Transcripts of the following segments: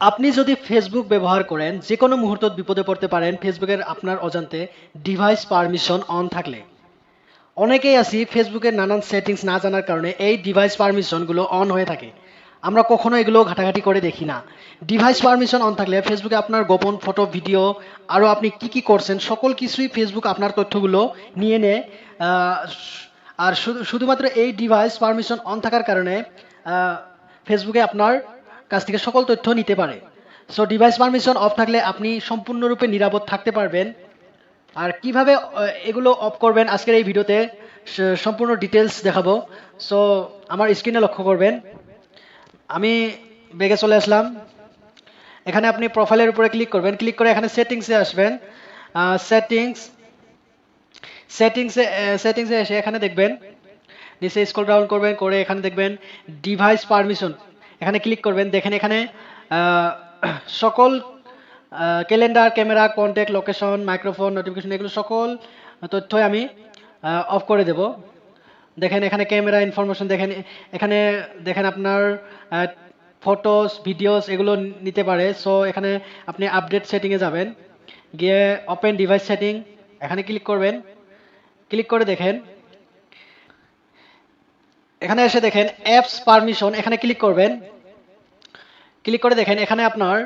আপনি যদি ফেসবুক ব্যবহার করেন যে কোনো মুহূর্তত বিপদে পড়তে পারেন ফেসবুকের আপনার অজান্তে ডিভাইস পারমিশন অন থাকলে। অনেকেই আছি ফেসবুকের নানান সেটিংস না জানার কারণে এই ডিভাইস পারমিশনগুলো অন হয়ে থাকে। আমরা কখনো এগুলো ঘাটাঘাটি করে দেখি না। ডিভাইস পারমিশন অন থাকলে ফেসবুকে আপনার গোপন ফটো ভিডিও আরও আপনি কি কি করছেন, সকল কিছুই ফেসবুক আপনার তথ্যগুলো নিয়ে নেয়। আর শুধু শুধুমাত্র এই ডিভাইস পারমিশন অন থাকার কারণে ফেসবুকে আপনার কাছ থেকে সকল তথ্য নিতে পারে। সো ডিভাইস পারমিশন অফ থাকলে আপনি সম্পূর্ণরূপে নিরাপদ থাকতে পারবেন। আর কীভাবে এগুলো অফ করবেন আজকের এই ভিডিওতে সম্পূর্ণ ডিটেলস দেখাবো। সো আমার স্ক্রিনে লক্ষ্য করবেন। আমি বেগে চলে আসলাম। এখানে আপনি প্রোফাইলের উপরে ক্লিক করবেন। ক্লিক করে এখানে সেটিংসে আসবেন। সেটিংস সেটিংসে সেটিংসে এসে এখানে দেখবেন। নিচে স্ক্রল ডাউন করবেন, করে এখানে দেখবেন ডিভাইস পারমিশন এখানে ক্লিক করবেন। দেখেন এখানে সকল calendar camera contact location microphone notification এগুলো সকল তথ্যই আমি অফ করে দেব। দেখেন এখানে ক্যামেরা ইনফরমেশন দেখেন, এখানে দেখেন আপনার ফটোস ভিডিওস এগুলো নিতে পারে। সো এখানে আপনি আপডেট সেটিংয়ে যাবেন। গিয়ে ওপেন ডিভাইস সেটিং এখানে ক্লিক করবেন। ক্লিক করে দেখেন। এখানে এসে দেখেন অ্যাপস পারমিশন এখানে ক্লিক করবেন। ক্লিক করে দেখেন এখানে আপনার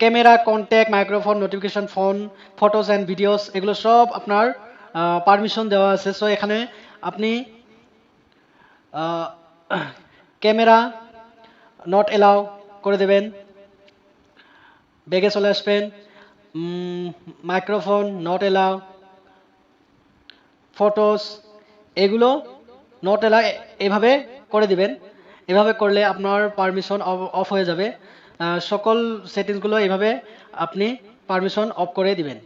camera contact microphone notification phone photos and videos এগুলো সব আপনার পারমিশন দেওয়া আছে। সো এখানে আপনি ক্যামেরা নট এলাও করে দেবেন। বেগে চলে আসবেন। মাইক্রোফোন নট এলাও ফটোস এগুলো নট এলা এভাবে করে দিবেন। এভাবে করলে আপনার পারমিশন অফ হয়ে যাবে। সকল সেটিংসগুলো এভাবে আপনি পারমিশন অফ করে দিবেন।